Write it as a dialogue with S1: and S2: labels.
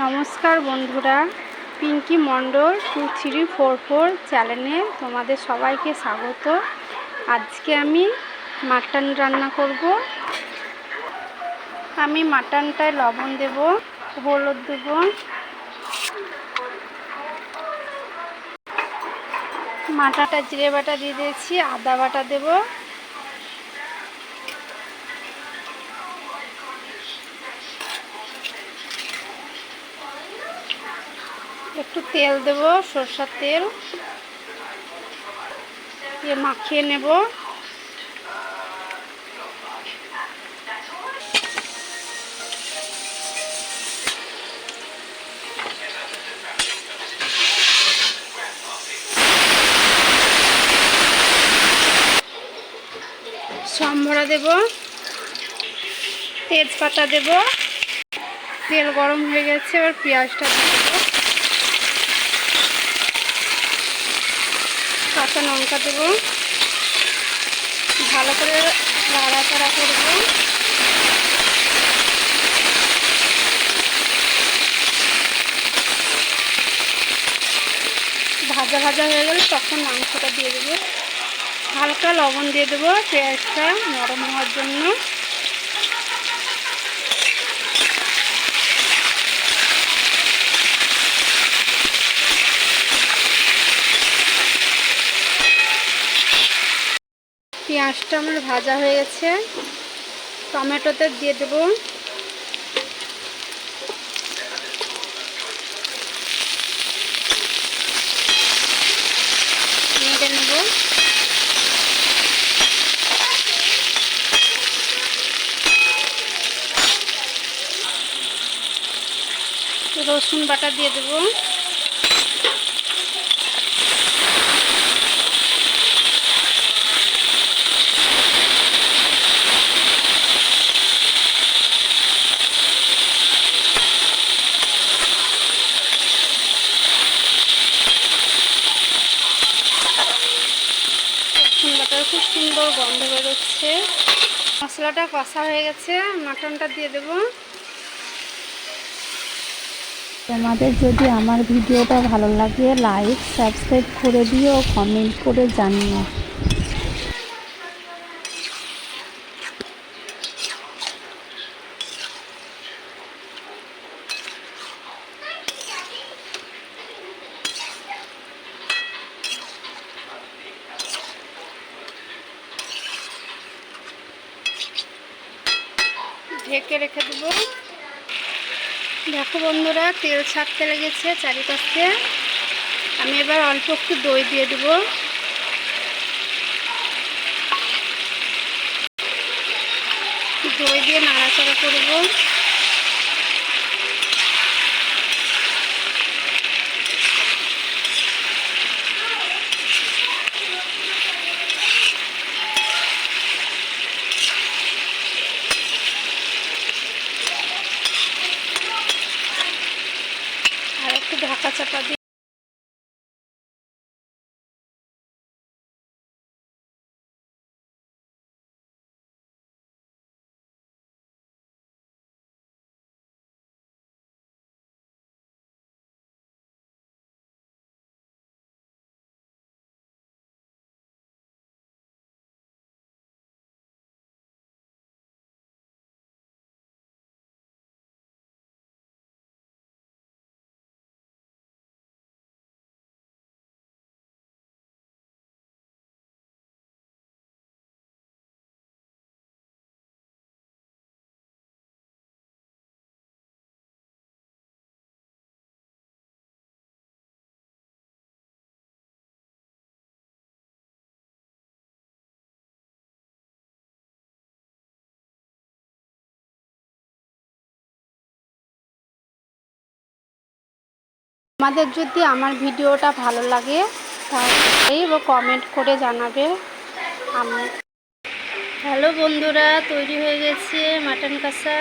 S1: নমস্কার বন্ধুরা, Pinki Mondal, two three four four চ্যানেলে তোমাদের সবাইকে স্বাগত। আজকে আমি মাটন রান্না করব। আমি মাটনটায় লবণ দেব, হলুদ দেব। মাটাটা জিরে বাটা দিয়ে দিয়েছি, আদা বাটা দেবো। একটু তেল দেব, সরষার তেল। দিয়ে মাখিয়ে নেব। সম্ভরা দেব। তেজপাতা দেব। তেল গরম হয়ে গেছে, এবার পেঁয়াজটা দেবো। কাঁচা লঙ্কা দেব। ভালো করে নাড়াচাড়া করব। ভাজা ভাজা হয়ে গেলে তখন মাংসটা দিয়ে দেবো। হালকা লবণ দিয়ে দেবো পেঁয়াজটা নরম হওয়ার জন্য। পেঁয়াজটা আমার ভাজা হয়ে গেছে। টমেটোতে দিয়ে দেবো। রসুন বাটা দিয়ে দেবো। খুব সুন্দর গন্ধ বেরোচ্ছে। মশলাটা কষা হয়ে গেছে, মাটনটা দিয়ে দেব।
S2: তোমাদের যদি আমার ভিডিওটা ভালো লাগে লাইক সাবস্ক্রাইব করে দিও কমেন্ট করে জানিও।
S1: ঢেকে রেখে দেবো। দেখো বন্ধুরা, তেল ছাড়তে লেগেছে চারিপাশে। আমি এবার অল্প একটু দই দিয়ে দেবো। দই দিয়ে নাড়াচাড়া করব আর একটু ঢাকা চাপা আমাদের যদি আমার ভিডিওটা ভালো লাগে, তাহলে কমেন্ট করে জানাবে। আমি হ্যালো বন্ধুরা, তৈরি হয়ে গেছে মাটন কষা।